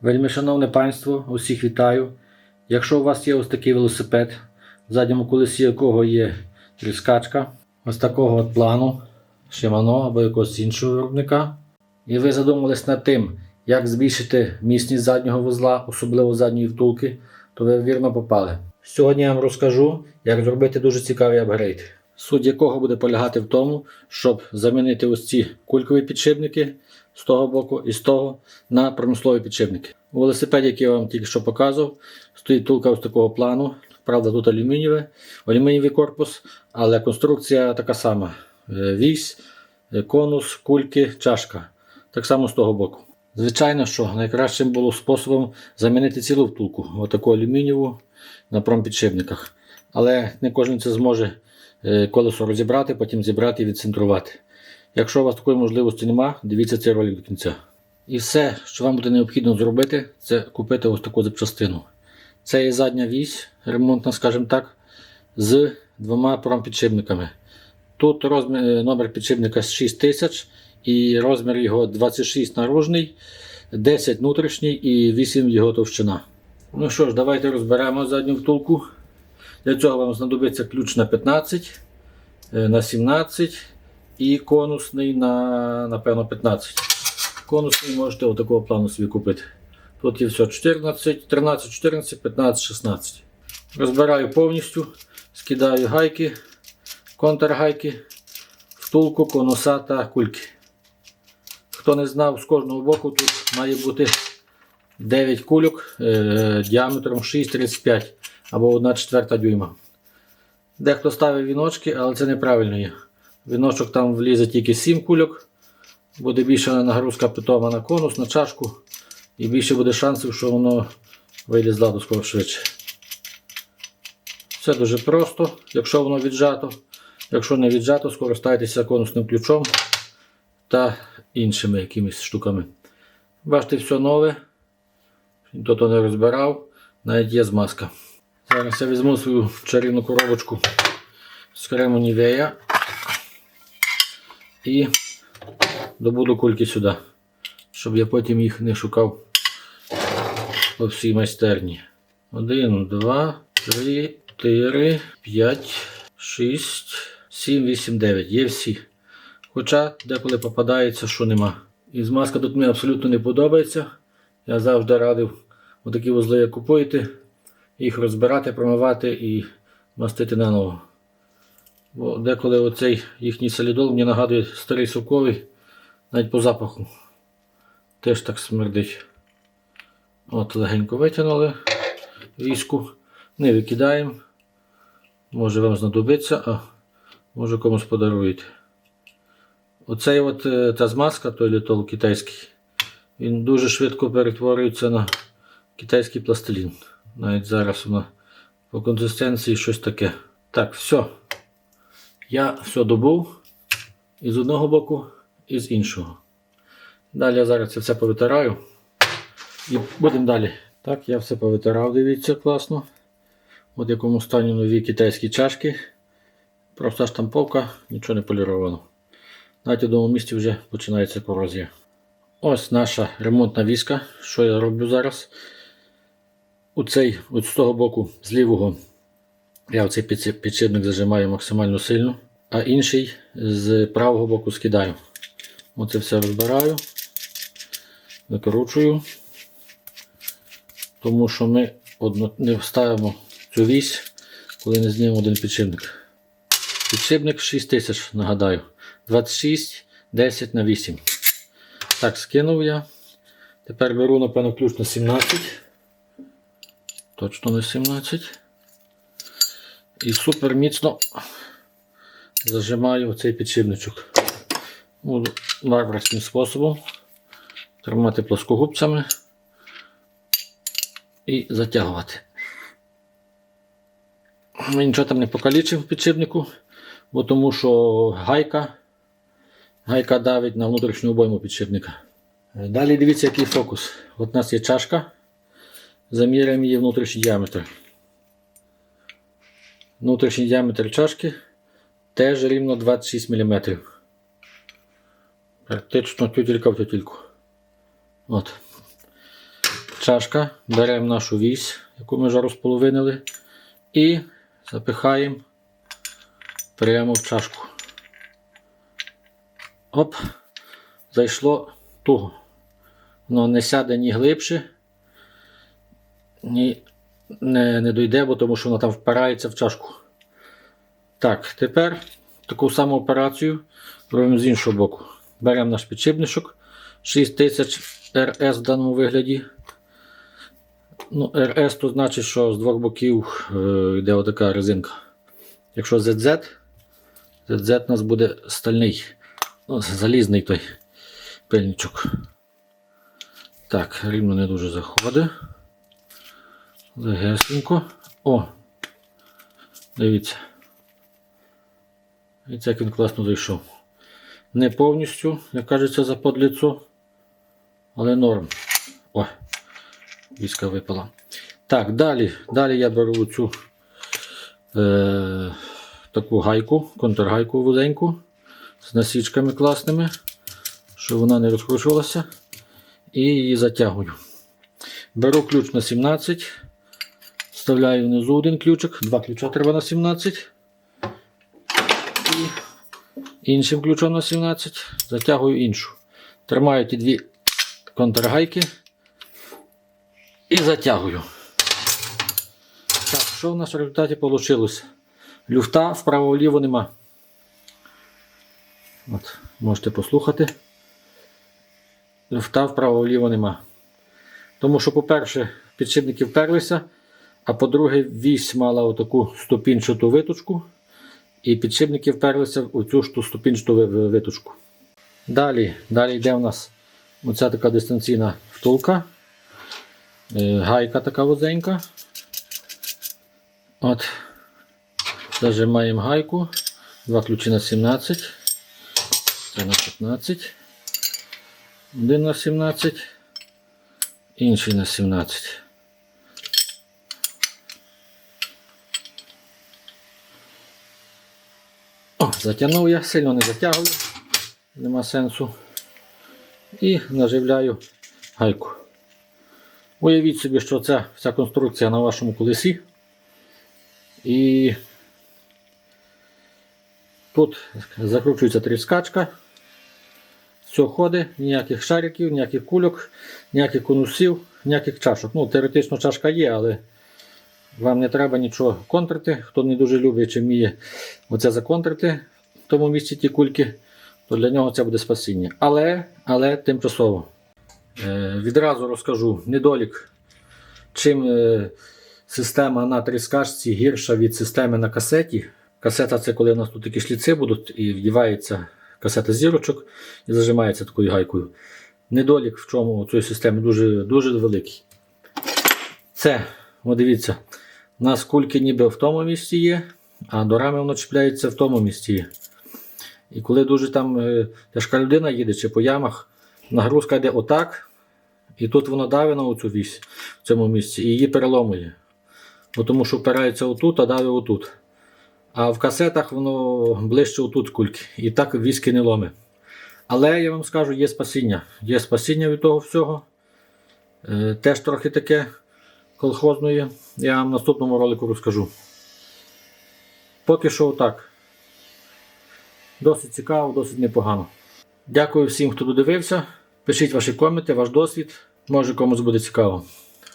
Вельми шановне панство, усіх вітаю. Якщо у вас є ось такий велосипед, в задньому колесі якого є тріскачка, ось такого от плану, Shimano або якогось іншого виробника, і ви задумались над тим, як збільшити міцність заднього вузла, особливо задньої втулки, то ви вірно попали. Сьогодні я вам розкажу, як зробити дуже цікавий апгрейд, суть якого буде полягати в тому, щоб замінити ось ці кулькові підшипники з того боку і з того на промислові підшипники. У велосипеді, який я вам тільки що показував, стоїть втулка ось такого плану. Правда, тут алюмінієве, алюмінієвий корпус, але конструкція така сама: Е, вісь, е, конус, кульки, чашка. Так само з того боку. Звичайно, що найкращим було способом замінити цілу втулку, отаку алюмінієву на промпідшипниках. Але не кожен це зможе е, колесо розібрати, потім зібрати і відцентрувати. Якщо у вас такої можливості нема, дивіться цей ролик до кінця. І все, що вам буде необхідно зробити, це купити ось таку запчастину. Це є задня вісь, ремонтна, скажімо так, з двома промпідшипниками. Тут розмір, е, номер підшипника 6000 і розмір його 26 наружний, 10 внутрішній і 8 його товщина. Ну що ж, давайте розберемо задню втулку. Для цього вам знадобиться ключ на 15, е, на 17 і конусний на напевно 15. Конусний можете отакого плану собі купити. Тут є все 14, 13, 14, 15, 16. Розбираю повністю, скидаю гайки, контргайки, втулку, конуса та кульки. Хто не знав, з кожного боку тут має бути 9 кульок е, діаметром 6,35 або 1 четверта дюйма. Дехто ставить віночки, але це неправильно є. Віночок там влізе тільки 7 кульок. Буде більша нагрузка питома на конус, на чашку. І більше буде шансів, що воно вийде з ладу скоро швидше. Все дуже просто, якщо воно віджато. Якщо не віджато, скористайтеся конусним ключом та іншими якимись штуками. Бачите, все нове. Ніхто то не розбирав, навіть є змазка. Зараз я візьму свою чарівну коробочку з крему Нівея і добуду кульки сюди, щоб я потім їх не шукав по всій майстерні. Один, два, три, чотири, п'ять, шість, сім, вісім, дев'ять. Є всі. Хоча деколи попадається, що нема. І змазка тут мені абсолютно не подобається. Я завжди радив отакі вузли, купуєте, їх розбирати, промивати і мастити наново. Бо деколи оцей їхній солідол мені нагадує старий соковий, навіть по запаху. Теж так смердить. От легенько витягнули віску, не викидаємо. Може вам знадобиться, а може комусь подаруєте. Оцей от е, та змазка, той літол китайський, він дуже швидко перетворюється на китайський пластилін. Навіть зараз воно по консистенції щось таке. Так, все. Я все добув і з одного боку, і з іншого. Далі я зараз це все повитираю. І будемо далі. Так, я все повитирав, дивіться, класно. От якому стані нові китайські чашки. Проста штамповка, нічого не поліровано. Навіть в одному місці вже починається корозія. Ось наша ремонтна віска. Що я роблю зараз? У цей, от з того боку, з лівого, я оцей підшипник зажимаю максимально сильно, а інший з правого боку скидаю. Оце все розбираю, викручую, тому що ми одно, не вставимо цю вісь, коли не знімемо один підшипник. Підшипник 6000, нагадаю. 26, 10 на 8. Так, скинув я. Тепер беру, напевно, ключ на 17. Точно на 17. І супер міцно зажимаю цей підшипничок. Буду варварським способом. Тримати плоскогубцями і затягувати. Ми нічого там не покалічив в підшипнику, бо тому що гайка, гайка давить на внутрішню обойму підшипника. Далі дивіться, який фокус. От у нас є чашка. Заміряємо її внутрішній діаметр. Внутрішній діаметр чашки теж рівно 26 мм. Практично тютелька в тютельку. От. чашка. Беремо нашу вісь, яку ми вже розполовинили, і запихаємо прямо в чашку. Оп, зайшло туго. Воно не сяде ні глибше, ні не, не дойде, бо тому що воно там впирається в чашку. Так, тепер таку саму операцію робимо з іншого боку. Беремо наш підшипничок 6000 RS в даному вигляді. Ну, RS то значить, що з двох боків е, йде отака резинка. Якщо ZZ, ZZ у нас буде стальний, ну, залізний той пильничок. Так, рівно не дуже заходить. Легесенько. О! Дивіться. Дивіться, як він класно зайшов. Не повністю, як кажеться, за подліцо, але норм. О, віска випала. Так, далі, далі я беру цю е, таку гайку, контргайку вузеньку з насічками класними, щоб вона не розкручувалася. І її затягую. Беру ключ на 17. Вставляю внизу один ключик, два ключа треба на 17. І іншим ключом на 17 затягую іншу. Тримаю ті дві контргайки і затягую. Так, що в нас в результаті вийшло? Люфта вправо-вліво нема. От, можете послухати. Люфта вправо-вліво нема. Тому що, по-перше, підшипники вперлися, а по-друге, вісь мала отаку ступінчату виточку, і підшипники вперлися в цю ж ту ступінчату ви- ви- виточку. Далі, далі йде у нас оця така дистанційна втулка, е, гайка така вузенька. От. Зажимаємо гайку, два ключі на 17, це на 15. Один на 17, інший на 17. Затягнув я, сильно не затягую, нема сенсу. І наживляю гайку. Уявіть собі, що ця вся конструкція на вашому колесі. І тут закручується тріскачка. Все ходить, ніяких шариків, ніяких кульок, ніяких конусів, ніяких чашок. Ну, теоретично чашка є, але вам не треба нічого контрити. Хто не дуже любить чи вміє оце законтрити в тому місці ті кульки, то для нього це буде спасіння. Але, але тимчасово. Е, відразу розкажу недолік, чим е, система на тріскачці гірша від системи на касеті. Касета це коли у нас тут такі шліци будуть і вдівається касета зірочок і зажимається такою гайкою. Недолік в чому у цієї системи дуже, дуже великий. Це, о, дивіться, у нас кульки ніби в тому місці є, а до рами воно чіпляється в тому місці є. І коли дуже там е, тяжка людина їде чи по ямах, нагрузка йде отак, і тут воно давить на оцю вісь в цьому місці і її переломує. Бо тому що впирається отут, а давить отут. А в касетах воно ближче отут кульки. І так віски не ломи. Але я вам скажу, є спасіння. Є спасіння від того всього. Е, теж трохи таке колхозної. Я вам в наступному ролику розкажу. Поки що отак. Досить цікаво, досить непогано. Дякую всім, хто додивився. Пишіть ваші коменти, ваш досвід. Може комусь буде цікаво.